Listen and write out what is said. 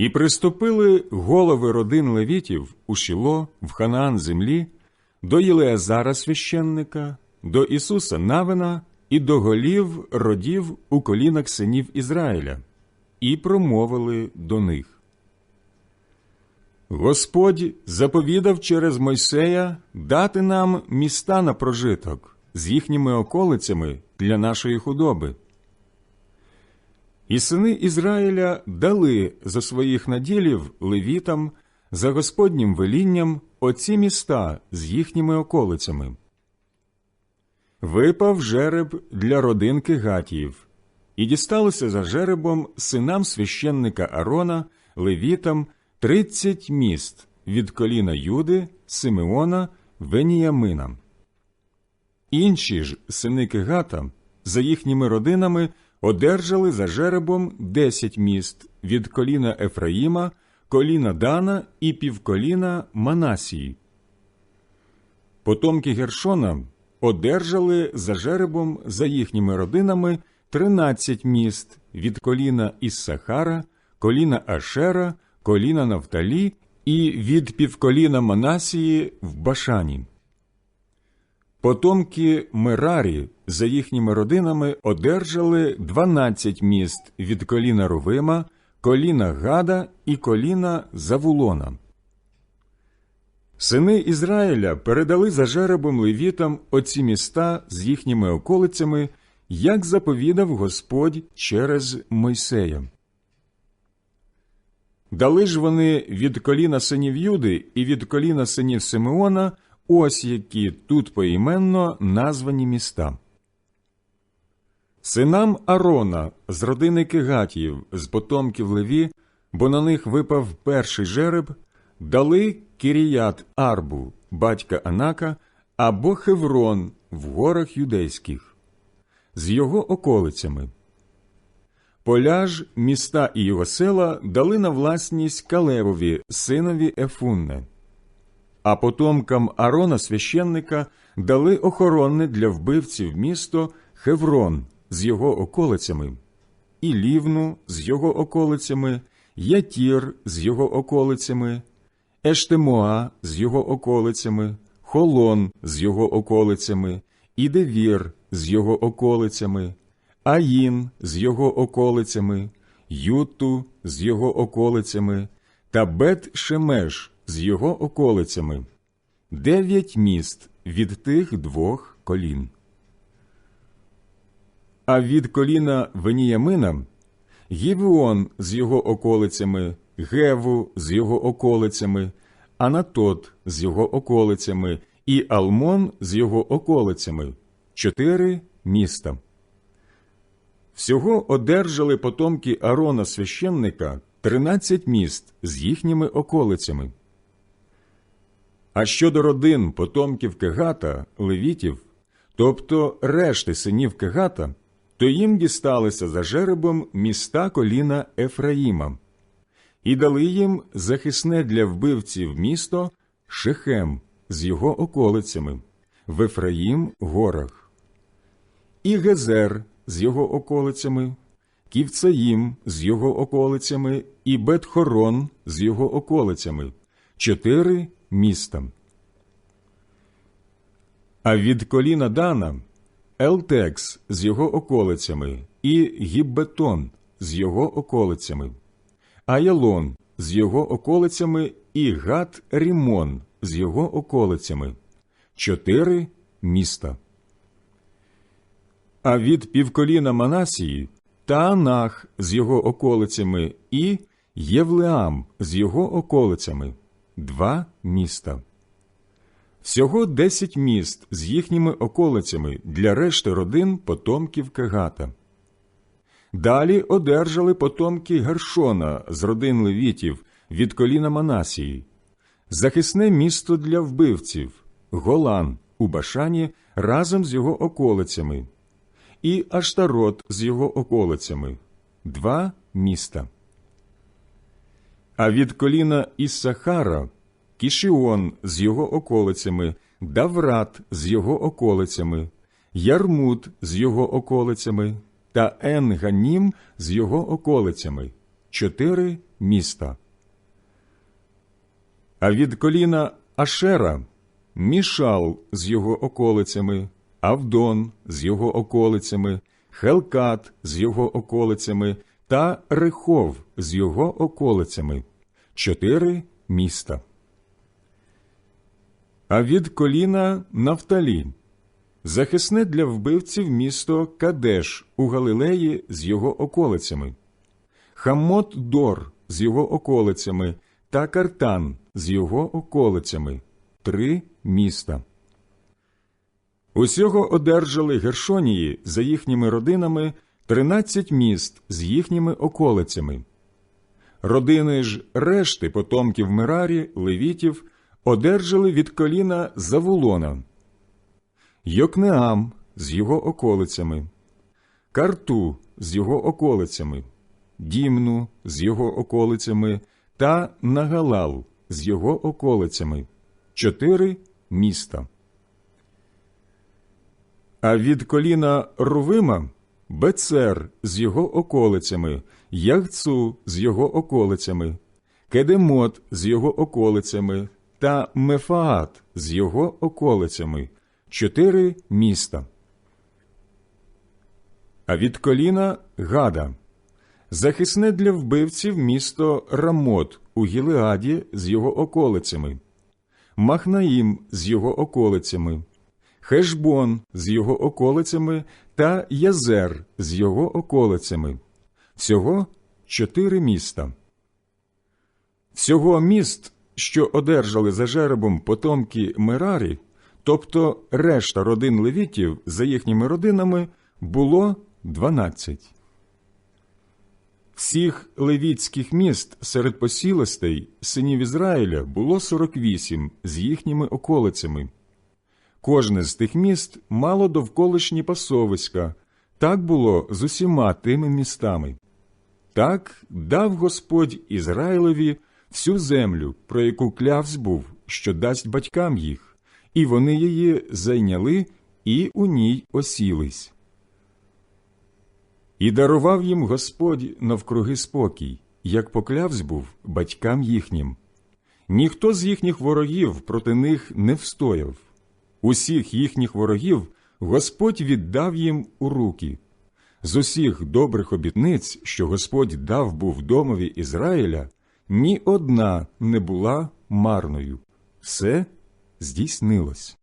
І приступили голови родин левітів у Шіло в Ханаан землі, до Єлеазара священника, до Ісуса Навина і до голів родів у колінах синів Ізраїля, і промовили до них. Господь заповідав через Мойсея дати нам міста на прожиток з їхніми околицями для нашої худоби. І сини Ізраїля дали за своїх наділів левітам за Господнім велінням оці міста з їхніми околицями. Випав жереб для родинки Гатіїв, і дісталося за жеребом синам священника Арона, левітам, тридцять міст від коліна Юди, Симеона, Веніямина. Інші ж сини Кегата за їхніми родинами одержали за жеребом десять міст від коліна Ефраїма, коліна Дана і півколіна Манасії. Потомки Гершона одержали за жеребом за їхніми родинами тринадцять міст від коліна Іссахара, коліна Ашера, коліна Нафталі і від півколіна Манасії в Башані. Потомки Мерарі за їхніми родинами одержали дванадцять міст від коліна Рувима, коліна Гада і коліна Завулона. Сини Ізраїля передали за жеребом левітам оці міста з їхніми околицями, як заповідав Господь через Мойсея. Дали ж вони від коліна синів Юди і від коліна синів Симеона ось які тут поіменно названі міста. Синам Арона з родини Кигатіїв, з потомків Леві, бо на них випав перший жереб, дали Кіріят Арбу, батька Анака, або Хеврон в горах юдейських, з його околицями. Поля ж, міста і його села дали на власність Калевові, синові Ефунне. А потомкам Арона священника дали охоронне для вбивців місто Хеврон з його околицями, і Лівну з його околицями, Ятір з його околицями, Ештемоа з його околицями, Холон з його околицями, і Девір з його околицями, Аїн з його околицями, Юту з його околицями та Бет Шемеш з його околицями, дев'ять міст від тих двох колін. А від коліна Веніямина Гівеон з його околицями, Геву з його околицями, Анатот з його околицями і Алмон з його околицями чотири міста. Всього одержали потомки Арона священника тринадцять міст з їхніми околицями. А щодо родин потомків Кегата, левітів, тобто решти синів Кегата, то їм дісталися за жеребом міста коліна Ефраїма, і дали їм захисне для вбивців місто Шехем з його околицями, в Ефраїм горах, і Гезер з його околицями, Ківцаїм з його околицями і Бетхорон з його околицями, чотири міста. А від коліна Дана Елтекс з його околицями і Гіббетон з його околицями, Аялон з його околицями і Гат Рімон з його околицями чотири міста. А від півколіна Манасії Таанах з його околицями і Євлеам з його околицями два міста. Всього десять міст з їхніми околицями для решти родин потомків Кегата. Далі одержали потомки Гершона з родин левітів від коліна Манасії, захисне місто для вбивців, Голан у Башані разом з його околицями, і Аштарот з його околицями два міста. А від коліна Іссахара Кішіон з його околицями, Даврат з його околицями, Ярмут з його околицями та Енганім з його околицями чотири міста. А від коліна Ашера Мішал з його околицями, Авдон з його околицями, Хелкат з його околицями та Рехов з його околицями чотири міста. А від коліна Нафталі захисне для вбивців місто Кадеш у Галилеї з його околицями, Хамот Дор з його околицями та Картан з його околицями три міста. Усього одержали Гершонії за їхніми родинами тринадцять міст з їхніми околицями. Родини ж решти потомків Мерарі, левітів, одержали від коліна Завулона, Йокнеам з його околицями, Карту з його околицями, Дімну з його околицями та Нагалал з його околицями чотири міста. А від коліна Рувима Бецер з його околицями, Ягцу з його околицями, Кедемот з його околицями та Мефаат з його околицями чотири міста. А від коліна Гада захисне для вбивців місто Рамот у Гілеаді з його околицями, Махнаїм з його околицями, Хешбон з його околицями та Язер з його околицями. Всього чотири міста. Всього міст, що одержали за жеребом потомки Мерарі, тобто решта родин левітів за їхніми родинами, було дванадцять. Всіх левітських міст серед посілостей синів Ізраїля було 48 з їхніми околицями. Кожне з тих міст мало довколишні пасовиська, так було з усіма тими містами. Так дав Господь Ізраїлеві всю землю, про яку клявсь був, що дасть батькам їх, і вони її зайняли і у ній осілись. І дарував їм Господь навкруги спокій, як поклявсь був батькам їхнім. Ніхто з їхніх ворогів проти них не встояв. Усіх їхніх ворогів Господь віддав їм у руки. З усіх добрих обітниць, що Господь дав був домові Ізраїля, ні одна не була марною. Все здійснилось.